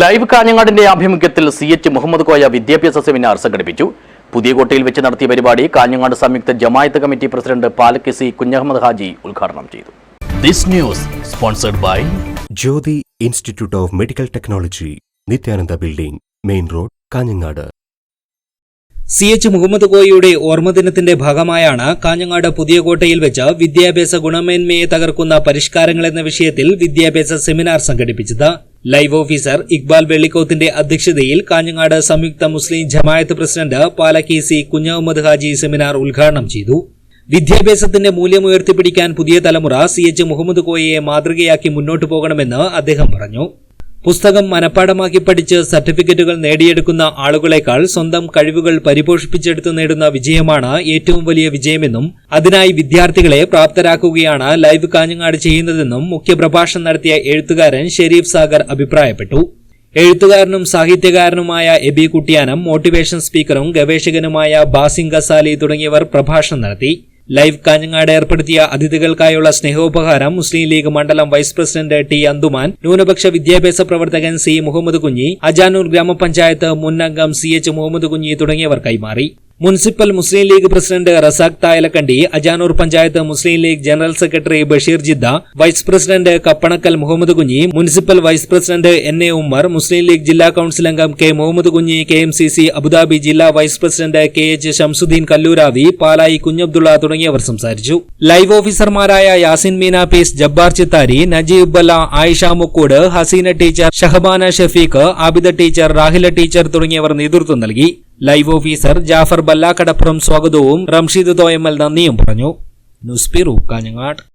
Live കാഞ്ഞങ്ങാടിന്റെ ആഭിമുഖ്യത്തിൽ C H Muhammad Koya വിദ്യാഭ്യാസ seminar സംഘടിപ്പിച്ചു. പുതിയകോട്ടയിൽ വെച്ച് നടത്തിയ പരിപാടി Kanhangad Samyuktha Jamaat committee president Palakki C Kunhahammed Haji ഉദ്ഘാടനം ചെയ്തു. This news sponsored by Jyothi institute of medical technology Nithyananda building main road Kanhangad. C H Muhammad കോയയുടെ ഓർമ്മദിനത്തിന്റെ ഭാഗമായാണ് കാഞ്ഞങ്ങാട് പുതിയ കോട്ടയിൽ വെച്ച് വിദ്യാഭ്യാസ ഗുണമേന്മയെ തകർക്കുന്ന പരിഷ്കാരങ്ങൾ എന്ന വിഷയത്തിൽ വിദ്യാഭ്യാസ സെമിനാർ സംഘടിപ്പിച്ചത്. ലൈവ് ഓഫീസർ ഇക്ബാൽ വെള്ളിക്കോത്തിന്റെ അധ്യക്ഷതയിൽ കാഞ്ഞങ്ങാട് സംയുക്ത Muslim Jamaat president Palakki C Kunhahammed Haji seminar ഉദ്ഘാടനം ചെയ്തു. വിദ്യാഭ്യാസത്തിന്റെ മൂല്യം ഉയർത്തിപ്പിടിക്കാൻ പുതിയ തലമുറ സി എച്ച് മുഹമ്മദ് കോയയെ മാതൃകയാക്കി മുന്നോട്ടു പോകണമെന്ന് അദ്ദേഹം പറഞ്ഞു. പുസ്തകം മനഃപ്പാടമാക്കി പഠിച്ച് സർട്ടിഫിക്കറ്റുകൾ നേടിയെടുക്കുന്ന ആളുകളെക്കാൾ സ്വന്തം കഴിവുകൾ പരിപോഷിപ്പിച്ചെടുത്ത് നേടുന്ന വിജയമാണ് ഏറ്റവും വലിയ വിജയമെന്നും അതിനായി വിദ്യാർത്ഥികളെ പ്രാപ്തരാക്കുകയാണ് ലൈവ് കാഞ്ഞങ്ങാട് ചെയ്യുന്നതെന്നും മുഖ്യപ്രഭാഷണം നടത്തിയ എഴുത്തുകാരൻ ഷെരീഫ് സാഗർ അഭിപ്രായപ്പെട്ടു. എഴുത്തുകാരനും സാഹിത്യകാരനുമായ എബി കുട്ടിയാനം മോട്ടിവേഷൻ സ്പീക്കറും ഗവേഷകനുമായ ബാസിംഗ് ഗസാലി തുടങ്ങിയവർ പ്രഭാഷണം നടത്തി. ലൈവ് കാഞ്ഞങ്ങാട് ഏർപ്പെടുത്തിയ അതിഥികൾക്കായുള്ള സ്നേഹോപഹാരം മുസ്ലിം ലീഗ് മണ്ഡലം വൈസ് പ്രസിഡന്റ് ടി അന്തുമാൻ ന്യൂനപക്ഷ വിദ്യാഭ്യാസ പ്രവർത്തകൻ സി മുഹമ്മദ് കുഞ്ഞി അജാനൂർ ഗ്രാമപഞ്ചായത്ത് മുൻ അംഗം സി എച്ച് മുഹമ്മദ് കുഞ്ഞി തുടങ്ങിയവർ കൈമാറി. Municipal Muslim League president Razak Thayalakkandi Ajanur panchayat Muslim League general secretary Basheer Jeddah vice president Kappanakkal Muhammad Kunhi municipal vice president N A Ummer Muslim League ജില്ലാ council അംഗം K Muhammad Kunhi K M C C Abu Dhabi ജില്ലാ vice president K H Shamsuddin Kalluravi Palayi Kunhabdulla തുടങ്ങിയവർ സംസാരിച്ചു. Live ഓഫീസർമാരായ Yasin Meena piece Jabbar Chithari Najeeb Ayisha Mukkood Haseena teacher Shahbana Shafeeq Abida teacher Rahila teacher തുടങ്ങിയവർ നേതൃത്വം നൽകി. Live officer Jafar Ballakadappuram സ്വാഗതവും റംഷീദ് തോയമ്മൽ നന്ദിയും പറഞ്ഞു. News bureau Kanhangad.